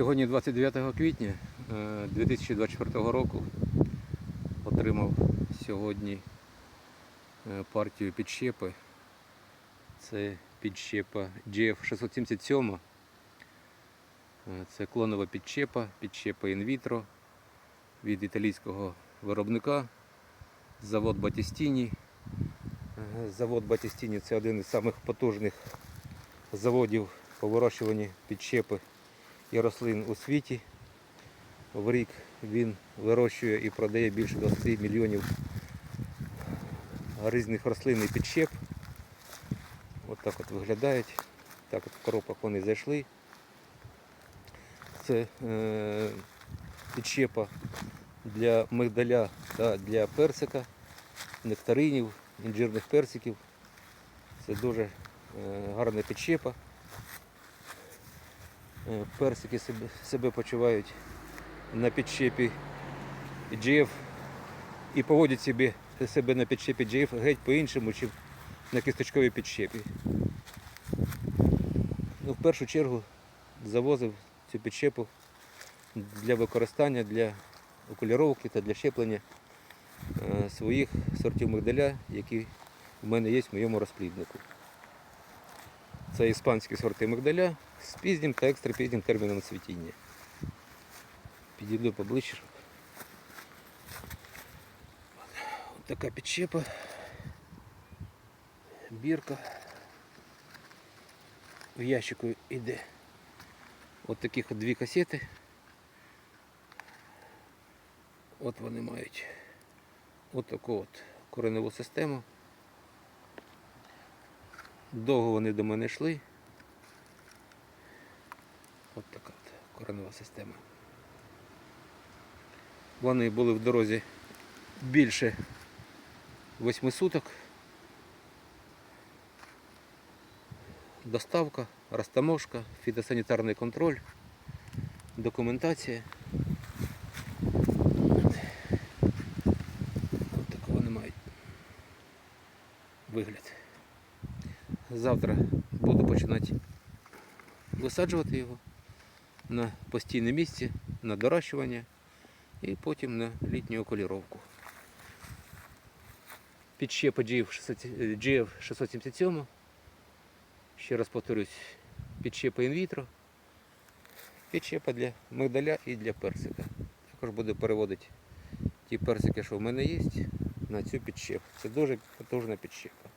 Сьогодні 29 квітня е, 2024 року отримав сьогодні е, партію підщепи. Це підщепа GF677. Е, Це клонова підщепа, підщепа інвітро від італійського виробника. Завод Батістіні. Е, Завод Батістіні це один із самих потужних заводів по вирощуванні підщепи і рослин у світі. В рік він вирощує і продає більше 20 мільйонів різних рослин і підщеп. От так от виглядають. Так от в коробках вони зайшли. Це е, підщепа для мигдаля та для персика, нектаринів, інжирних персиків. Це дуже е, гарна підщепа. Е, Персики себе, себе почувають на підщепі GF і поводять себе, себе на підщепі GF геть по-іншому, ніж на кісточковій підщепі. Ну, в першу чергу завозив цю підщепу для використання, для окуліровки та для щеплення е, своїх сортів мигдаля, які в мене є в моєму розпліднику. Це іспанські сорти мигдаля з пізнім та екстрапізнім терміном цвітіння. Підійду поближче. Ось така підщепа. Бірка. В ящику йде от таких от дві касети. От вони мають от таку от кореневу систему. Довго вони до мене йшли. От така от коренева система. Вони були в дорозі більше восьми суток. Доставка, розтаможка, фітосанітарний контроль, документація. От такого мають вигляд. Завтра буду починати висаджувати його на постійне місце, на дорощування і потім на літню окуліровку. Підщепа GF677. Ще раз повторюсь, підщепа інвітро, підщепа для мигдаля і для персика. Також буду переводити ті персики, що в мене є, на цю підщепу. Це дуже потужна підщепа.